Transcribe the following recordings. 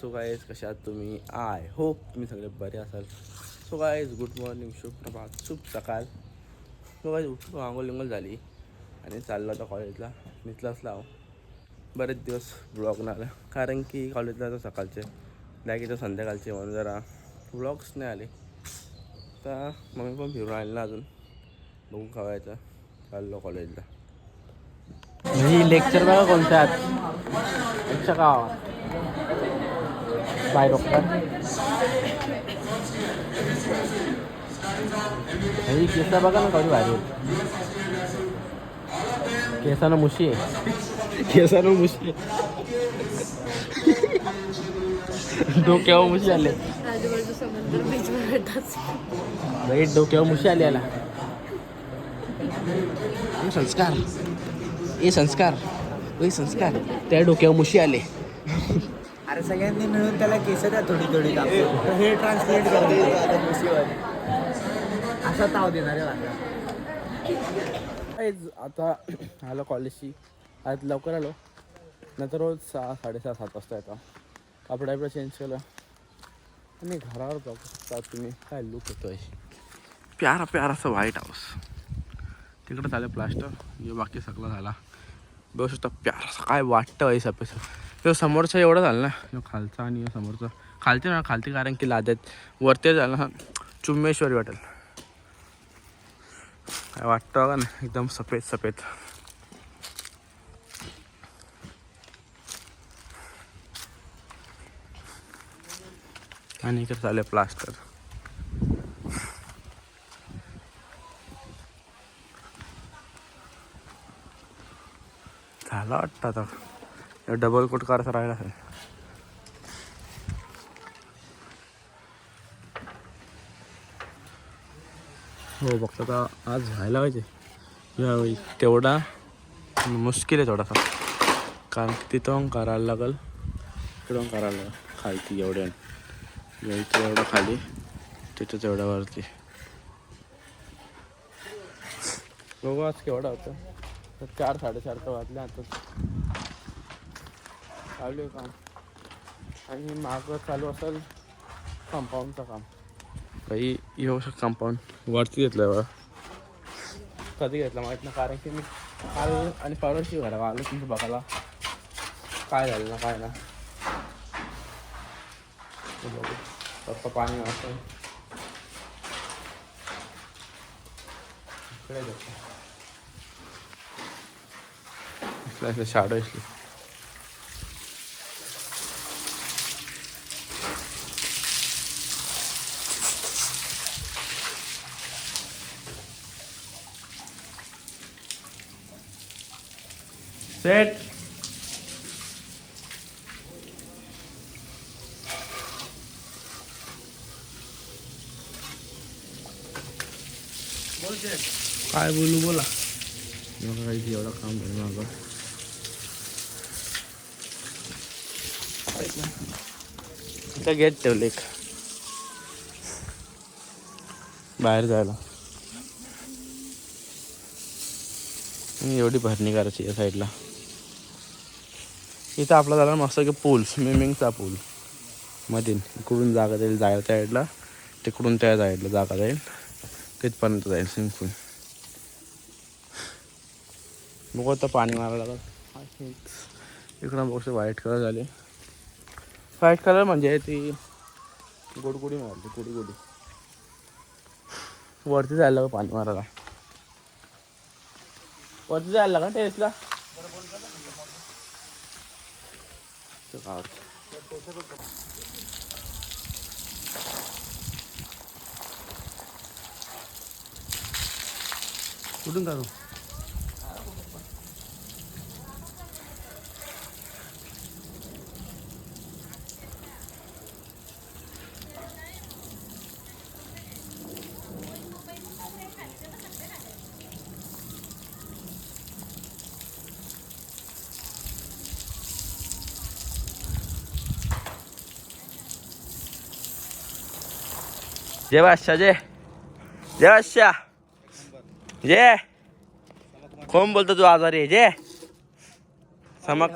So guys कशा आहात तुम्ही? आय होप तुम्ही सगळे बरे असाल. सो गाईज गुड मॉर्निंग सुप्रभात शुभ सकाळ. सो गाईज उठून आंघोळ लिंगोल झाली. आणि चाललो होता कॉलेजला. निघलाच लाव बरेच दिवस ब्लॉग नाही आला. कारण की कॉलेजला तर सकाळचे. बॅग तर संध्याकाळचे म्हणून जरा ब्लॉग्स नाही आले. तर मम्मी पण फिरून आले ना अजून. बघू खवायचं चाललो कॉलेजला. ही लेक्चर बघा कोणत्या आहात का? By doctor. ही केसा बघा ना कधी भारी. केसानं मुशी आहे. केसानं मुशी डोक्यावर मुशी आले. राईट डोक्यावर मुशी आली याला. हे संस्कार. ए संस्कार. ए संस्कार. त्या डोक्यावर मुशी आले. अरे सगळ्यांनी मिळून त्याला केस द्या थोडी थोडी कापून. हे ट्रान्सलेट करून असा ताव देणार आहे आता आलो कॉलेजची आज लवकर आलो. नंतर रोज सहा साडेसहा सात वाजता येतो. कपडा बिपडा चेंज केलं. आणि घरावर बघू शकता तुम्ही. काय लुक येतो प्यारा प्यारा असं व्हाईट हाऊस तिकडं झालं प्लास्टर हे बाकी सगळं झाला. बघू शकता प्यारा असं काय वाटतं आहे सपेस तो समोरचा एवढं झालं ना. ह्यो खालचा आणि समोरचा. खालते ना खालते कारण की लाद्यात वरती झालं ना चुम्मेश्वरी वाटेल. काय वाटतं का ना एकदम सफेद सफेद. आणि इकडे चालले आहे प्लास्टर. झाला वाटतं आता. डबल कोट कार राहिला असेल. हो बघता आता आज व्हायला पाहिजे. यावेळी तेवढा मुश्किल आहे थोडासा. कारण तिथं करायला लागल. इकडून करायला लागल. खालती एवढ्या इथं एवढं खाली. तिथं तेवढ्यावरती बघू आज केवढा होतं. तर चार साडेचार तर वाजले आता. चालू आहे काम. आणि मागं चालू असेल कंपाऊंडचं काम. काही येऊ शकत कंपाऊंड वरती घेतलं बघा. कधी घेतलं माहीत नाही कारण की मी काल आणि परवाशी घरा आलो तुमचं बघायला. काय झालं ना काय ना. बघू. पप्पा पाणी वाजतं इकडे इथलं शाडो इसली सेट काय बोलू बोला. मला काही एवढं काम झालं माझं इथं गेट ठेवले एक. बाहेर जायला. एवढी भरणी करायची या साईडला इथं आपला झाला मस्त की पूल स्विमिंगचा पूल. मधील इकडून जागा जाईल जायला त्या साईडला तिकडून त्या साईडला जागा जाईल. तिथपर्यंत जाईल स्विमिंग पूल बघू आता पाणी मारायला लागल. इकडं बघू व्हाईट कलर झाले. व्हाईट कलर म्हणजे ती गोडगोडी मारली गोडी गोडी वरती जायला पाणी मारायला. वरती जायला का टेरेसला took out. 우등가루 जय बादशाह जय जय बादशाह जय कोण बोलतो तू आजारी आहे? जय चमक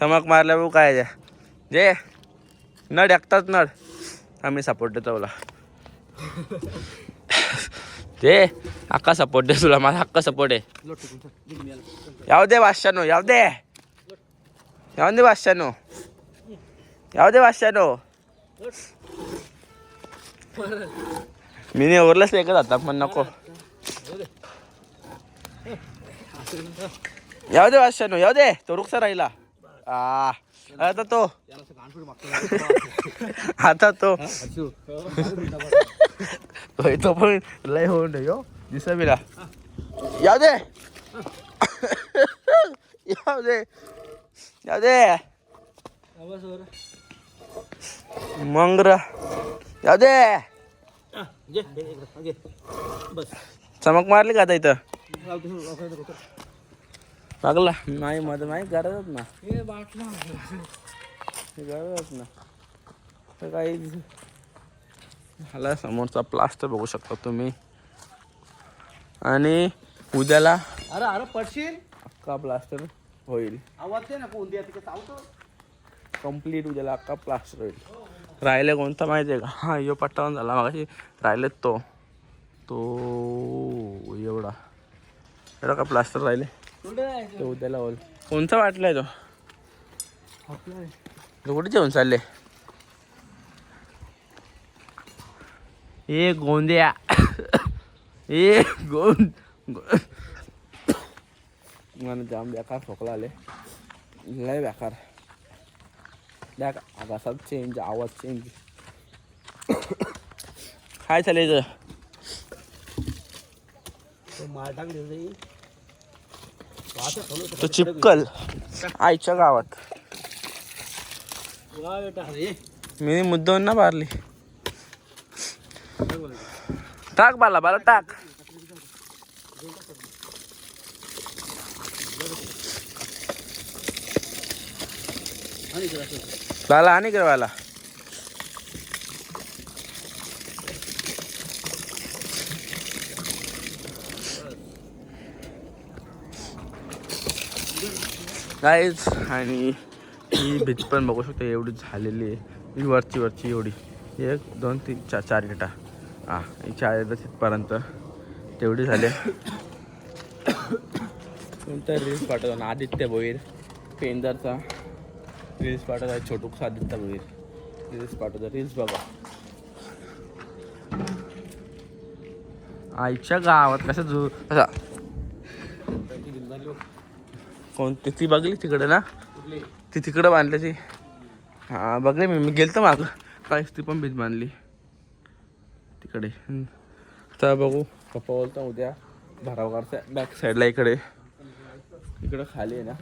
चमक मारल्या भाऊ काय जय जय नड एकटाच नड आम्ही सपोर्ट देतो तुला. ते अक्का सपोर्ट दे तुला. माझा हक्का सपोर्ट आहे. याव दे बादशानो याव दे. याव दे बादशानो याव दे बादशानो मी नाही का एकच आता पण नको. याव दे बादशानो याव दे तो रुखसा राहिला. आ आता तो. आता तो. होय तो पण लय होऊन यो. दिसा बिला. याव दे. याव दे. याव दे. मंगरा याव दे. चमक मारली का आता इथं? लागला. नाही मध्ये नाही गरजच ना. गरजच ना. तर काही ह्याला समोरचा प्लास्टर बघू शकता तुम्ही. आणि उद्याला अरे अरे पडशील? अख्खा प्लास्टर होईल. आवाज दे ना कोण चावतो कंप्लीट उद्याला अख्खा प्लास्टर होईल. राहिले कोणता माहिती आहे का? हा यो पट्टावून झाला मागाशी. राहिलेत तो. तो एवढा. एवढा का प्लास्टर राहिले? तो उद्याला होईल. कोणता वाटलाय तो? तो कुठे जेवण चालले? ए गोंद्या. ए गोंद मला जाम बेकार खोकला आले. लय बेकार. बेकार आवाजात चेंज आवाज चेंज काय चालायचं मार टाकले तो चिपकल. आईच्या गावात. मी मुद्दाहून ना मारली. टाक बाला बाला टाक. लाला आणि कर बाला गाईज आणि ही भीत पण बघू शकतो एवढी झालेली आहे. ही वरची वरची एवढी. एक दोन तीन चार चार गेटा हां ही चार गेटा तिथपर्यंत तेवढी झाले कोणता रील्स पाठवतो ना आदित्य भोईर पेंदरचा. रील्स पाठवत आहे छोटूकसा आदित्य मी रील्स पाठवतो रील्स बघा. आईच्या गावात कसं जु कसा? कोणती ती बघली तिकडे ना? ती तिकडं बांधली ती. हां बघले मी. मी गेलतो माग. काहीच ती पण भीत बांधली. तिकडे. तर बघू. पप्पा बोलतो उद्या. भरावकारच्या बॅक साईडला इकडे. इकडं खाली आहे ना.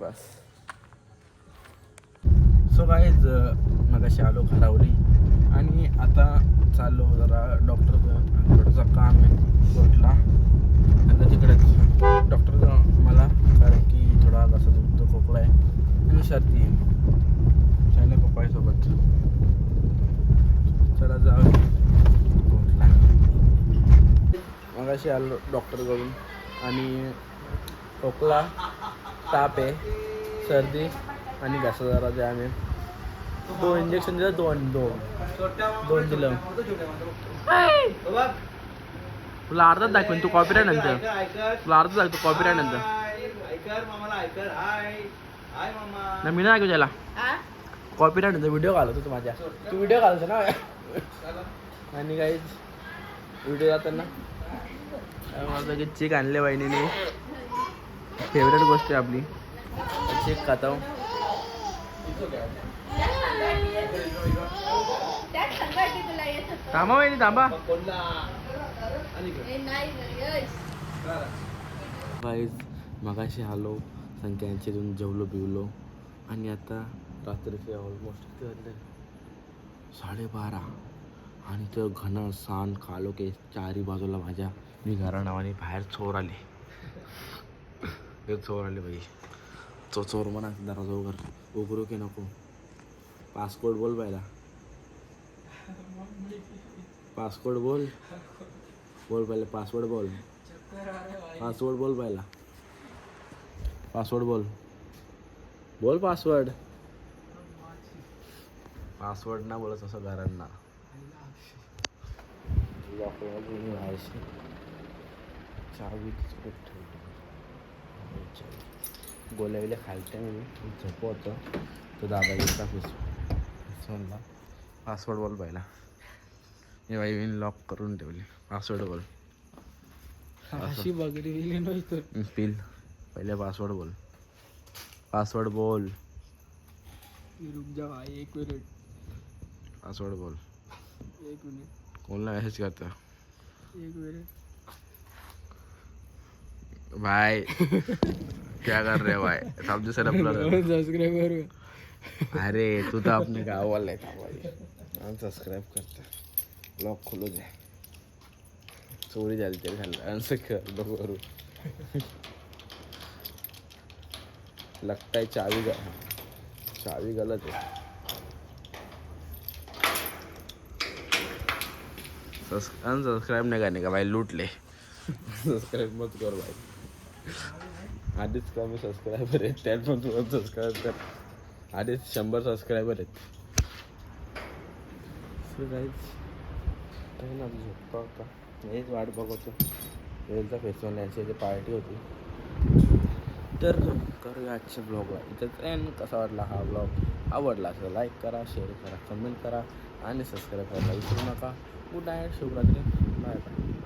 बस. सो काहीच मगाशी आलो खरावली आणि आता चाललो जरा डॉक्टरचं थोडंसं काम आहे कोर्टला आता तिकडेच डॉक्टर मला कारण की थोडा कसं दुखतो खोकला आहे. आणि सर्दी आहे. चालले पप्पाईसोबत. चला जाऊ कोर्टला मगाशी आलो डॉक्टरकडून आणि खोकला ताप आहे सर्दी आणि घसा जरा जाम आहे तो इंजेक्शन दिलं दोन दोन. दोन दिलं. तुला अर्धच दाखवेन तू कॉपीराईट नंतर. तुला अर्धा दाखवतो कॉपीराईट नंतर. ना मी नाही ऐकू त्याला. कॉपीराईट नंतर व्हिडिओ घालतो तू माझ्या. तू व्हिडिओ घालतो ना? आणि काही व्हिडिओ जाताना. माझं चीक आणले वहिनीने फेवरेट गोष्ट आहे आपली. चेक खाता थांबा वहिनी थांबा. गाईज मगाशी आलो संख्यांचे दोन जेवलो बिवलो आणि आता रात्रीचे ऑलमोस्ट किती वाजले? साडेबारा. आणि तो घन सान कालो के चारी बाजूला माझ्या मी घरा नावाने बाहेर चोर आले. हे चोर आले भाई तो चोर म्हणा दरवाजा उघड उघडू की नको पासपोर्ट बोल पाहिला पासपोर्ट बोल बोल पहिले पासवर्ड बोल पासवर्ड बोल पहिला पासवर्ड बोल बोल पासवर्ड पासवर्ड ना बोलत असं घरांना चावी गोल्या बिल्या खालते मी झोपवतो तो दादा येता फोनला पासवर्ड बोल पहिला मी वाईन लॉक करून ठेवली. पासवर्ड बोल. अशी बगडी गेली नाही तर पिल. पहिले पासवर्ड बोल. पासवर्ड बोल. रुक जा भाई एक मिनिट पासवर्ड बोल. एक मिनिट कोणला मेसेज करतो एक मिनिट भाई क्या कर रहे हो भाई? सब दूसरे अपना सबस्क्राईबर अरे तू तो अपने गाँव वाला था भाई हम सब्सक्राइब करते. लॉक खोलो दे. चोरी झाली तरी असं कर बघू करू लगता है चावी ग चावी गलत है अनसब्सक्राइब नहीं करने का भाई? लूट ले सब्सक्राइब मत कर भाई. आधीच कमी सबस्क्रायबर आहेत त्यात पण तुला सबस्क्राईब कर आधीच शंभर सबस्क्रायबर आहेत. सो गाईज काही ना झोपता होता हेच वाट बघतो वेलचा फेस्टिवल यांची पार्टी होती. तर करूया आजच्या ब्लॉगला इथंच एन कसा वाटला हा ब्लॉग आवडला असेल लाईक करा शेअर करा कमेंट करा आणि सबस्क्राईब करायला विसरू नका. गुड नाईट शुभरात्री. Bye bye